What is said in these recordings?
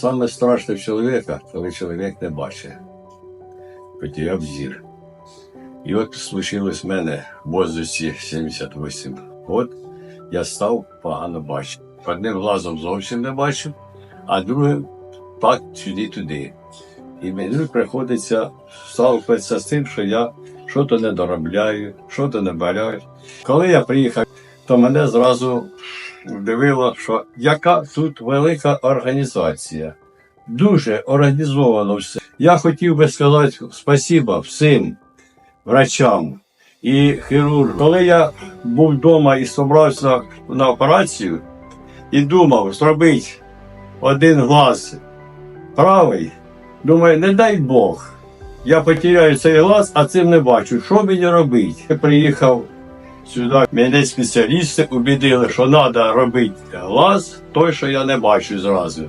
Саме страшне в чоловіка, коли чоловік не бачить. Потеряв зір. І от случилось в мене в возрасті 78 років. Я став погано бачити. Одним глазом зовсім не бачив, а другим так сюди-туди. І мені приходиться сталкуватися з тим, що я щось не доробляю, щось не баляю. Коли я приїхав, то мене зразу вдивило, що яка тут велика організація. Дуже організовано все. Я хотів би сказати спасіба всім врачам і хірургам. Коли я був вдома і собрався на операцію і думав зробити один глаз правий, думаю, не дай Бог. Я потеряю цей глаз, а цим не бачу. Що мені робити? Я приїхав сюди. Мене спеціалісти убідили, що треба робити глаз, той, що я не бачу зразу.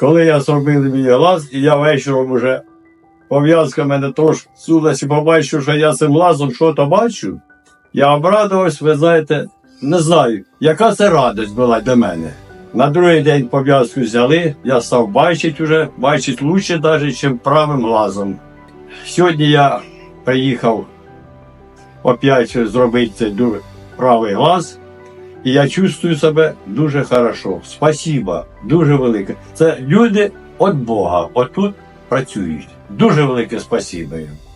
Коли я зробив мій глаз, і я вечором уже пов'язка мене трошки судилась і побачив, що я цим глазом щось бачу, я обрадувався, ви знаєте, не знаю, яка це радість була для мене. На другий день пов'язку взяли, я став бачити вже, бачити краще навіть, ніж правим глазом. Сьогодні я приїхав опять зробити цей дуже правий глаз, і я чувствую себе дуже хорошо. Спасибо, дуже велике. Це люди від Бога, отут працюють. Дуже велике спасибо їм.